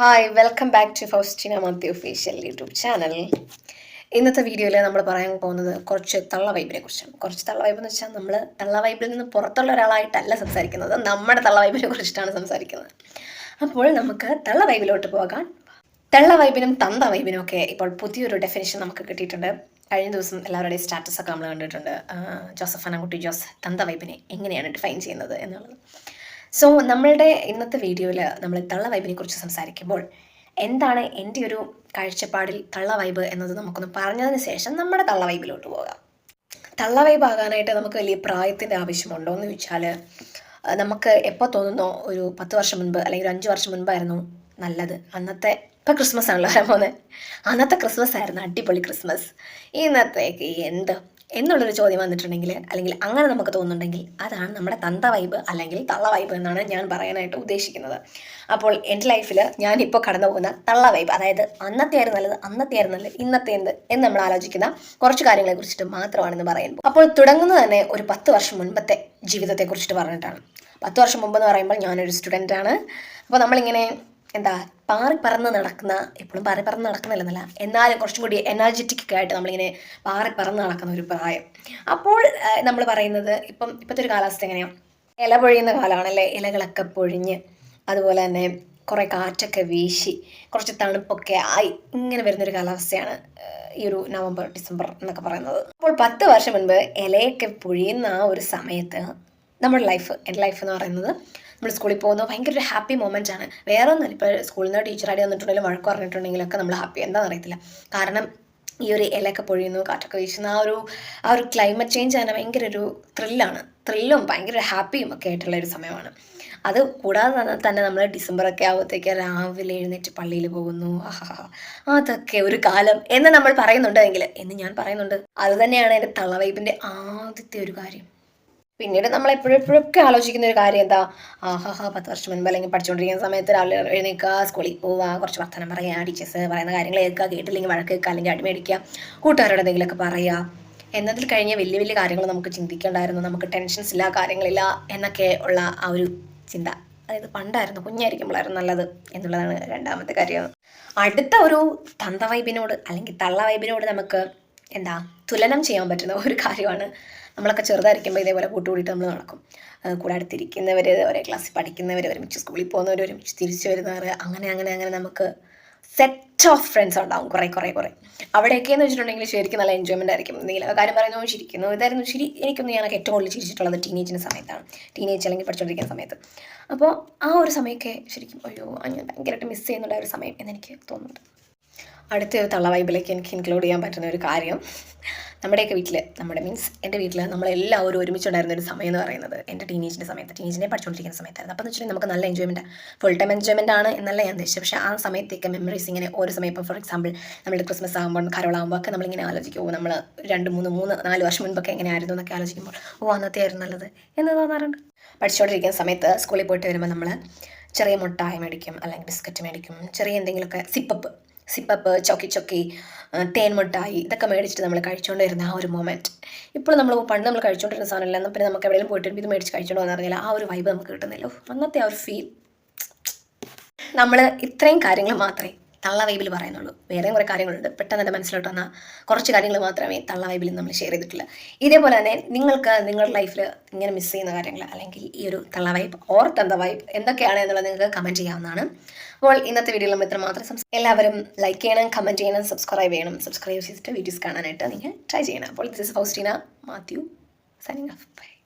Hi welcome back to Faustina Mathi official YouTube channel ഇന്നത്തെ വീഡിയോയിൽ നമ്മൾ പറയാൻ പോകുന്നത് കുറച്ച് തള്ള വൈബിനെ കുറിച്ചാണ്. കുറച്ച് തള്ള വൈബ് എന്ന് വെച്ചാൽ നമ്മൾ തള്ള വൈബിൽ നിന്ന് പുറത്തുള്ള ഒരാളായിട്ടല്ല സംസാരിക്കുന്നത്. നമ്മുടെ തള്ള വൈബിനെ കുറിച്ചിട്ടാണ് സംസാരിക്കുന്നത്. അപ്പോൾ നമുക്ക് തള്ള വൈബിലോട്ട് പോകാൻ തള്ള വൈബിനും തന്ത വൈബിനും ഒക്കെ ഇപ്പോൾ പുതിയൊരു ഡെഫിനേഷൻ നമുക്ക് കിട്ടിയിട്ടുണ്ട്. കഴിഞ്ഞ ദിവസം എല്ലാവരുടെയും സ്റ്റാറ്റസ് ഒക്കെ നമ്മൾ കണ്ടിട്ടുണ്ട്. ജോസഫ് അനക്കുട്ടി ജോസ് തന്ത വൈബിനെ എങ്ങനെയാണ് ഡിഫൈൻ ചെയ്യുന്നത് എന്നുള്ളത്. സോ നമ്മളുടെ ഇന്നത്തെ വീഡിയോയിൽ നമ്മൾ തള്ള വൈബിനെ കുറിച്ച് സംസാരിക്കുമ്പോൾ എന്താണ് എന്റെ ഒരു കാഴ്ചപ്പാടിൽ തള്ള വൈബ് എന്നത് നമുക്കൊന്ന് പറഞ്ഞതിന് ശേഷം നമ്മുടെ തള്ള വൈബിലോട്ട് പോകാം. തള്ള വൈബ് ആകാനായിട്ട് നമുക്ക് വലിയ പ്രായത്തിന്റെ ആവശ്യമുണ്ടോ എന്ന് ചോദിച്ചാൽ നമുക്ക് എപ്പോൾ തോന്നുന്നോ ഒരു പത്ത് വർഷം മുൻപ് അല്ലെങ്കിൽ ഒരു അഞ്ച് വർഷം മുൻപായിരുന്നു നല്ലത്. അന്നത്തെ ഇപ്പം ക്രിസ്മസ് ആണല്ലോ വരാൻ പോകുന്നത് അന്നത്തെ ക്രിസ്മസ് ആയിരുന്നു അടിപൊളി ക്രിസ്മസ്. ഇന്നത്തേക്ക് എന്ത് എന്നുള്ളൊരു ചോദ്യം വന്നിട്ടുണ്ടെങ്കിൽ അല്ലെങ്കിൽ അങ്ങനെ നമുക്ക് തോന്നുന്നുണ്ടെങ്കിൽ അതാണ് നമ്മുടെ തന്ത വൈബ് അല്ലെങ്കിൽ തള്ള വൈബ് എന്നാണ് ഞാൻ പറയാനായിട്ട് ഉദ്ദേശിക്കുന്നത്. അപ്പോൾ എന്റെ ലൈഫിൽ ഞാനിപ്പോൾ കടന്നു പോകുന്ന തള്ള വൈബ് അതായത് അന്നത്തെ ആയിരുന്നു നല്ലത് അന്നത്തെ ആയിരുന്നു നല്ലത് ഇന്നത്തെ എന്ത് എന്ന് നമ്മൾ ആലോചിക്കുന്ന കുറച്ച് കാര്യങ്ങളെ കുറിച്ചിട്ട് മാത്രമാണെന്ന് പറയുമ്പോൾ അപ്പോൾ തുടങ്ങുന്നത് തന്നെ ഒരു പത്ത് വർഷം മുൻപത്തെ ജീവിതത്തെ കുറിച്ചിട്ട് പറഞ്ഞിട്ടാണ്. പത്ത് വർഷം മുമ്പ് എന്ന് പറയുമ്പോൾ ഞാനൊരു സ്റ്റുഡന്റ് ആണ്. അപ്പോൾ നമ്മളിങ്ങനെ എന്താ പാറി പറന്ന് നടക്കുന്ന എപ്പോഴും പാറി പറന്ന് നടക്കുന്നില്ലെന്നല്ല എന്നാലും കുറച്ചും കൂടി എനർജറ്റിക് ആയിട്ട് നമ്മളിങ്ങനെ പാറി പറന്ന് നടക്കുന്ന ഒരു പ്രായം. അപ്പോൾ നമ്മൾ പറയുന്നത് ഇപ്പം ഇപ്പോഴത്തെ ഒരു കാലാവസ്ഥ എങ്ങനെയാണ് ഇല പൊഴിയുന്ന കാലമാണല്ലേ ഇലകളൊക്കെ പൊഴിഞ്ഞ് അതുപോലെ തന്നെ കുറേ കാറ്റൊക്കെ വീശി കുറച്ച് തണുപ്പൊക്കെ ആയി ഇങ്ങനെ വരുന്നൊരു കാലാവസ്ഥയാണ് ഈ ഒരു നവംബർ ഡിസംബർ എന്നൊക്കെ പറയുന്നത്. അപ്പോൾ പത്ത് വർഷം മുൻപ് ഇലയൊക്കെ പൊഴിയുന്ന ആ ഒരു സമയത്ത് നമ്മുടെ ലൈഫ് എന്റെ ലൈഫ് എന്ന് പറയുന്നത് നമ്മൾ സ്കൂളിൽ പോകുന്നത് ഭയങ്കര ഒരു ഹാപ്പി മൊമെന്റ് ആണ്. വേറെ ഒന്നുമില്ല ഇപ്പോൾ സ്കൂളിൽ നിന്ന് ടീച്ചറായിട്ട് വന്നിട്ടുണ്ടെങ്കിലും വഴക്ക് പറഞ്ഞിട്ടുണ്ടെങ്കിലൊക്കെ നമ്മൾ ഹാപ്പി എന്താണെന്ന് അറിയത്തില്ല കാരണം ഈ ഒരു ഇലയൊക്കെ പൊഴിയുന്നു കാറ്റൊക്കെ വീശുന്ന. ആ ഒരു ആ ഒരു ക്ലൈമറ്റ് ചേഞ്ച് തന്നെ ഭയങ്കര ഒരു ത്രില്ലാണ് ത്രില്ലും ഭയങ്കര ഹാപ്പിയും ഒക്കെ ആയിട്ടുള്ള ഒരു സമയമാണ്. അത് കൂടാതെ തന്നെ നമ്മൾ ഡിസംബറൊക്കെ ആകുമ്പോഴത്തേക്ക് രാവിലെ എഴുന്നേറ്റ് പള്ളിയിൽ പോകുന്നു. ആഹാ അതൊക്കെ ഒരു കാലം എന്ന് നമ്മൾ പറയുന്നുണ്ടെങ്കിൽ എന്ന് ഞാൻ പറയുന്നുണ്ട്. അത് തന്നെയാണ് എന്റെ തളവൈബിന്റെ ആദ്യത്തെ ഒരു കാര്യം. പിന്നീട് നമ്മൾ എപ്പോഴെപ്പോഴൊക്കെ ആലോചിക്കുന്ന ഒരു കാര്യം എന്താ? ആഹാ പത്ത് വർഷം മുൻപ് അല്ലെങ്കിൽ പഠിച്ചുകൊണ്ടിരിക്കുന്ന സമയത്ത് രാവിലെ എഴുന്നേക്കുക സ്കൂളിൽ പോവുക കുറച്ച് വർത്തനം പറയുക ടീച്ചേഴ്സ് പറയുന്ന കാര്യങ്ങൾ കേൾക്കുക കേട്ടില്ലെങ്കിൽ വഴക്ക് കേൾക്കുക അല്ലെങ്കിൽ അടിമേടിക്കുക കൂട്ടുകാരോട് എന്തെങ്കിലുമൊക്കെ പറയുക. എന്നതിൽ കഴിഞ്ഞ വലിയ വലിയ കാര്യങ്ങൾ നമുക്ക് ചിന്തിക്കേണ്ടായിരുന്നു. നമുക്ക് ടെൻഷൻസ് ഇല്ല കാര്യങ്ങളില്ല എന്നൊക്കെ ഉള്ള ആ ഒരു ചിന്ത. അതായത് പണ്ടായിരുന്നു കുഞ്ഞായിരിക്കുമ്പോഴായിരുന്നു നല്ലത് എന്നുള്ളതാണ് രണ്ടാമത്തെ കാര്യം. അടുത്ത ഒരു തന്ത വൈബിനോട് അല്ലെങ്കിൽ തള്ള വൈബിനോട് നമുക്ക് എന്താ തുലനം ചെയ്യാൻ പറ്റുന്ന ഒരു കാര്യമാണ്. നമ്മളൊക്കെ ചെറുതായിരിക്കുമ്പോൾ ഇതേപോലെ കൂട്ടുകൂടിയിട്ട് നമ്മൾ നടക്കും. കൂടെ അടുത്തിരിക്കുന്നവർ ഒരേ ക്ലാസ്സിൽ പഠിക്കുന്നവർ ഒരുമിച്ച് സ്കൂളിൽ പോകുന്നവർ ഒരുമിച്ച് തിരിച്ചു വരുന്നവർ അങ്ങനെ അങ്ങനെ അങ്ങനെ നമുക്ക് സെറ്റ് ഓഫ് ഫ്രണ്ട്സ് ഉണ്ടാവും കുറേ കുറേ കുറേ. അവിടെയൊക്കെ എന്ന് വെച്ചിട്ടുണ്ടെങ്കിൽ ശരിക്കും നല്ല എൻജോയ്മെന്റ് ആയിരിക്കും. എന്തെങ്കിലും കാര്യം പറയുന്നു ചിരിക്കുന്നു ഇതായിരുന്നു ശരി എനിക്കൊന്ന് ഞാനൊക്കെ ഏറ്റവും കൂടുതൽ ചിരിച്ചിട്ടുള്ളത് ടീനേജിന്റെ സമയത്താണ്. ടീനേജ് അല്ലെങ്കിൽ പഠിച്ചുകൊണ്ടിരിക്കുന്ന സമയത്ത്. അപ്പോൾ ആ ഒരു സമയമൊക്കെ ശരിക്കും അയ്യോ ഞാൻ ഭയങ്കരമായിട്ട് മിസ് ചെയ്യുന്നുണ്ട് ആ ഒരു സമയം എന്നെനിക്ക് തോന്നുന്നുണ്ട്. അടുത്ത ഒരു തള്ള വൈബിലേക്ക് എനിക്ക് ഇൻക്ലൂഡ് ചെയ്യാൻ പറ്റുന്ന ഒരു കാര്യം. നമ്മുടെയൊക്കെ വീട്ടിൽ നമ്മുടെ മീൻസ് എന്റെ വീട്ടിൽ നമ്മളെല്ലാവരും ഒരുമിച്ചുണ്ടായിരുന്ന ഒരു സമയം എന്ന് പറയുന്നത് എന്റെ ടീനേജിന്റെ സമയത്ത്. ടീനേജിനെ പഠിച്ചുകൊണ്ടിരിക്കുന്ന സമയത്തായിരുന്നു. അപ്പോൾ എന്ന് വെച്ചിട്ടുണ്ടെങ്കിൽ നമുക്ക് നല്ല എൻജോയ്മെന്റ് ഫുൾ ടൈം എൻജോയ്മെന്റ് ആണ് എന്നല്ല ഞാൻ ഉദ്ദേശിച്ചത്. പക്ഷേ ആ സമയത്തേക്ക് മെമ്മറീസ് ഇങ്ങനെ ഓരോ സമയം. ഇപ്പോൾ ഫോർ എക്സാമ്പിൾ നമ്മുടെ ക്രിസ്മസ് ആകുമ്പോൾ കരോളാകുമ്പോൾ ഒക്കെ നമ്മളിങ്ങനെ ഓ നമ്മൾ രണ്ട് മൂന്ന് മൂന്ന് നാല് വർഷം മുൻപൊക്കെ എങ്ങനെയായിരുന്നു എന്നൊക്കെ ആലോചിക്കുമ്പോൾ ഓ അന്നത്തെ ആയിരുന്നു നല്ലത് എന്ന് തോന്നാറുണ്ട്. പഠിച്ചുകൊണ്ടിരിക്കുന്ന സമയത്ത് സ്കൂളിൽ പോയിട്ട് വരുമ്പോൾ നമ്മൾ ചെറിയ മുട്ടായ മേടിക്കും അല്ലെങ്കിൽ ബിസ്ക്കറ്റ് മേടിക്കും ചെറിയ എന്തെങ്കിലുമൊക്കെ സിപ്പപ്പ് സിപ്പപ്പ് ചൊക്കി ചൊക്കി തേൻമുട്ടായി തേൻ മുട്ടായി ഇതൊക്കെ മേടിച്ചിട്ട് നമ്മൾ കഴിച്ചുകൊണ്ടിരുന്ന ആ ഒരു മൊമെന്റ് ഇപ്പോൾ നമ്മൾ പണ്ട് നമ്മൾ കഴിച്ചുകൊണ്ടിരുന്ന സാധനമല്ല എന്നാൽ പിന്നെ നമുക്ക് എവിടെയെങ്കിലും പോയിട്ട് ഇത് മേടിച്ച് കഴിച്ചുകൊണ്ട് വന്നു പറഞ്ഞാൽ ആ ഒരു വൈബ് നമുക്ക് കിട്ടുന്നില്ല. അങ്ങനത്തെ ആ ഒരു ഫീൽ നമ്മൾ ഇത്രയും കാര്യങ്ങൾ മാത്രമേ തള്ള വൈബിൽ പറയുന്നുള്ളൂ. വേറെ കുറേ കാര്യങ്ങളുണ്ട്. പെട്ടെന്ന് എന്റെ മനസ്സിലോട്ട് വന്ന കുറച്ച് കാര്യങ്ങൾ മാത്രമേ തള്ള വൈബിൽ നമ്മൾ ഷെയർ ചെയ്തിട്ടുള്ളൂ. ഇതേപോലെ തന്നെ നിങ്ങൾക്ക് നിങ്ങളുടെ ലൈഫിൽ ഇങ്ങനെ മിസ് ചെയ്യുന്ന കാര്യങ്ങൾ അല്ലെങ്കിൽ ഈ ഒരു തള്ള വൈബ് ഓർ തന്ത വൈബ് എന്തൊക്കെയാണ് എന്നുള്ളത് നിങ്ങൾക്ക് കമന്റ് ചെയ്യാവുന്നതാണ്. അപ്പോൾ ഇന്നത്തെ വീഡിയോയിൽ നമ്മൾ ഇത്രമാത്രം സംസ് എല്ലാവരും ലൈക്ക് ചെയ്യണം കമന്റ് ചെയ്യണം സബ്സ്ക്രൈബ് ചെയ്യണം. സബ്സ്ക്രൈബ് ചെയ്തിട്ട് വീഡിയോസ് കാണാനായിട്ട് നിങ്ങൾ ട്രൈ ചെയ്യണം. അപ്പോൾ this is Faustina Mathew signing off bye